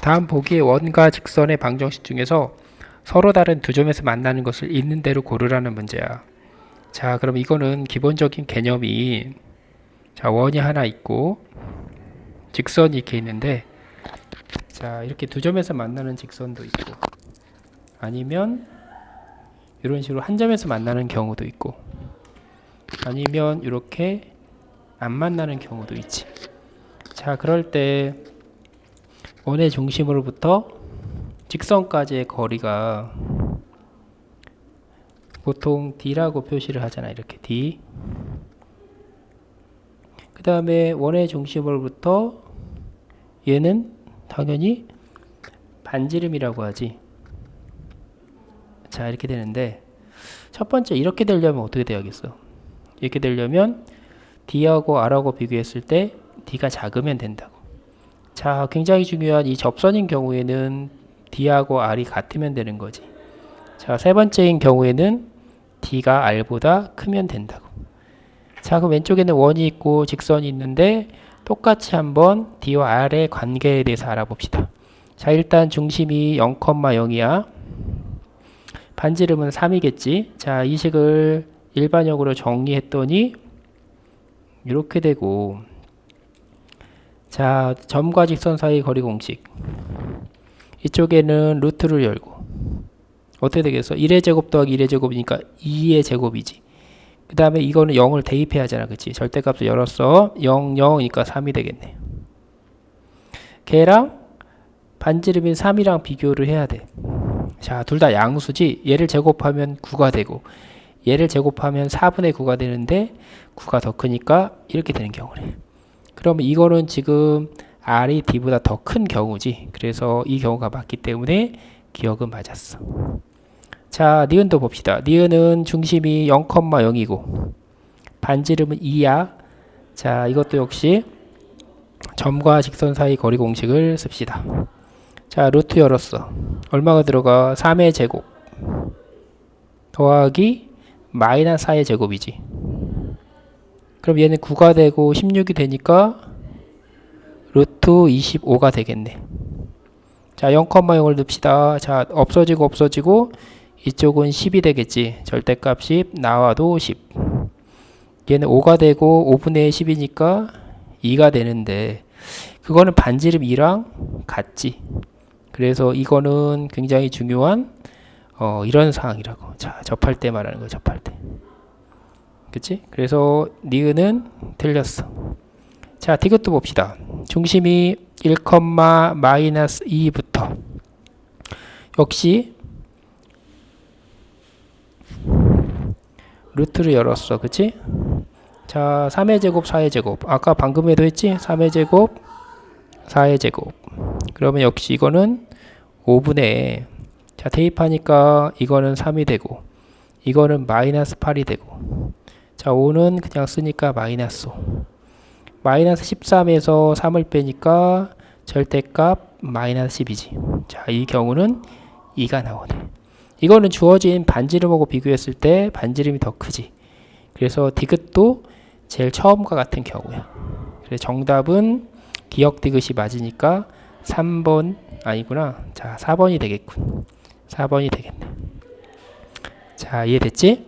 다음 보기의 원과 직선의 방정식 중에서 서로 다른 두 점에서 만나는 것을 있는 대로 고르라는 문제야. 자, 그럼 이거는 기본적인 개념이 자, 원이 하나 있고 직선이 이렇게 있는데 자, 이렇게 두 점에서 만나는 직선도 있고 아니면 이런 식으로 한 점에서 만나는 경우도 있고 아니면 이렇게 안 만나는 경우도 있지. 자, 그럴 때 원의 중심으로부터 직선까지의 거리가 보통 D라고 표시를 하잖아. 이렇게 D. 그 다음에 원의 중심으로부터 얘는 당연히 반지름이라고 하지. 자, 이렇게 되는데 첫 번째 이렇게 되려면 어떻게 돼야겠어? 이렇게 되려면 D하고 R하고 비교했을 때 D가 작으면 된다고. 자, 굉장히 중요한 이 접선인 경우에는 D하고 R이 같으면 되는 거지. 자, 세 번째인 경우에는 D가 R보다 크면 된다고. 자, 그럼 왼쪽에는 원이 있고 직선이 있는데 똑같이 한번 D와 R의 관계에 대해서 알아봅시다. 자, 일단 중심이 0,0이야. 반지름은 3이겠지. 자, 이 식을 일반역으로 정리했더니 이렇게 되고 자, 점과 직선 사이 거리 공식. 이쪽에는 루트를 열고 어떻게 되겠어? 1의 제곱 더하기 1의 제곱이니까 2의 제곱이지. 그 다음에 이거는 0을 대입해야 하잖아. 그치? 절대값을 열었어. 0, 0이니까 3이 되겠네. 걔랑 반지름인 3이랑 비교를 해야 돼. 자, 둘 다 양수지. 얘를 제곱하면 9가 되고 얘를 제곱하면 4분의 9가 되는데 9가 더 크니까 이렇게 되는 경우래. 그러면 이거는 지금 R이 D보다 더 큰 경우지. 그래서 이 경우가 맞기 때문에 기억은 맞았어. 자, 니은도 봅시다. 니은은 중심이 0,0이고 반지름은 2야. 자, 이것도 역시 점과 직선 사이 거리 공식을 씁시다. 자, 루트 열었어. 얼마가 들어가? 3의 제곱 더하기 마이너스 4의 제곱이지. 그럼 얘는 9가 되고 16이 되니까 루트 25가 되겠네. 자, 0,0을 넣읍시다. 자, 없어지고 없어지고 이쪽은 10이 되겠지. 절대값이 나와도 10. 얘는 5가 되고 5분의 10이니까 2가 되는데 그거는 반지름 2랑 같지. 그래서 이거는 굉장히 중요한 어, 이런 상황이라고. 자, 접할 때 말하는 거 접할 때. 그치? 그래서 니은은 틀렸어. 자, 디귿도 봅시다. 중심이 1, 마이너스 2부터 역시 루트를 열었어. 그치? 자, 3의 제곱, 4의 제곱. 아까 방금에도 했지? 3의 제곱, 4의 제곱. 그러면 역시 이거는 5분의 자, 대입하니까 이거는 3이 되고 이거는 마이너스 8이 되고 자, 5는 그냥 쓰니까 마이너스 5. 마이너스 13에서 3을 빼니까 절대값 마이너스 10이지. 자, 이 경우는 2가 나오네. 이거는 주어진 반지름하고 비교했을 때 반지름이 더 크지. 그래서 디귿도 제일 처음과 같은 경우야. 그래서 정답은 기억 디귿이 맞으니까 3번 아니구나. 자, 4번이 되겠군. 4번이 되겠네. 자, 이해됐지?